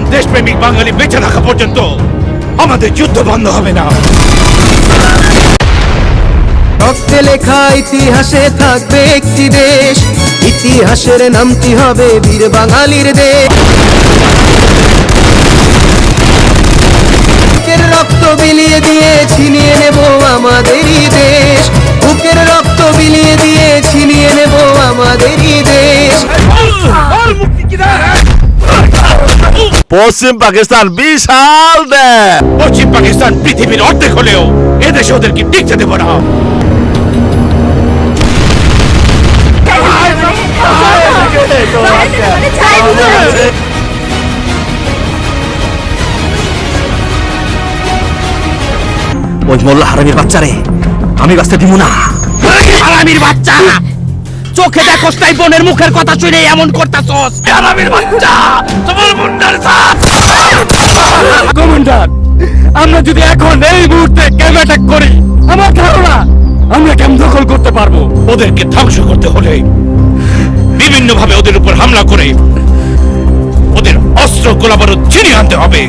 দেশপ্রেমিক বাঙালি বেঁচে থাকা পর্যন্ত আমাদের যুদ্ধ বন্ধ হবে না। রক্তে লেখা ইতিহাসে থাকবে একটি দেশ। ইতিহাসের নামটি হবে বীর বাঙালির দেশ। রক্ত বিলিয়ে দিয়ে ছিনিয়ে নেব আমাদেরই দেশ। পশ্চিম পাকিস্তান বিশাল দেশ। পশ্চিম পাকিস্তান পৃথিবীর অর্ধেক হলেও এদেশে ওদেরকে টিকতে দেব না। ওই মোল্লা হারামির বাচ্চারে আমি বাঁচতে দিব না। হারামির বাচ্চা! চোখে দেখোস তাই বোনের মুখের কথা শুনে এমন করতাছস। হারামির বাচ্চা! তোমার মুন্ডার কমান্ডার আমরা যদি এখন এই মুহূর্তে ক্যাম্প অ্যাটাক করি আমার ধারণা আমরা ক্যাম্প দখল করতে পারব। ওদেরকে ধ্বংস করতে হলে বিভিন্ন ভাবে ওদের উপর হামলা করে ওদের অস্ত্র গোলাবারুদ ছিনিয়ে আনতে হবে।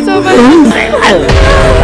嗯。太了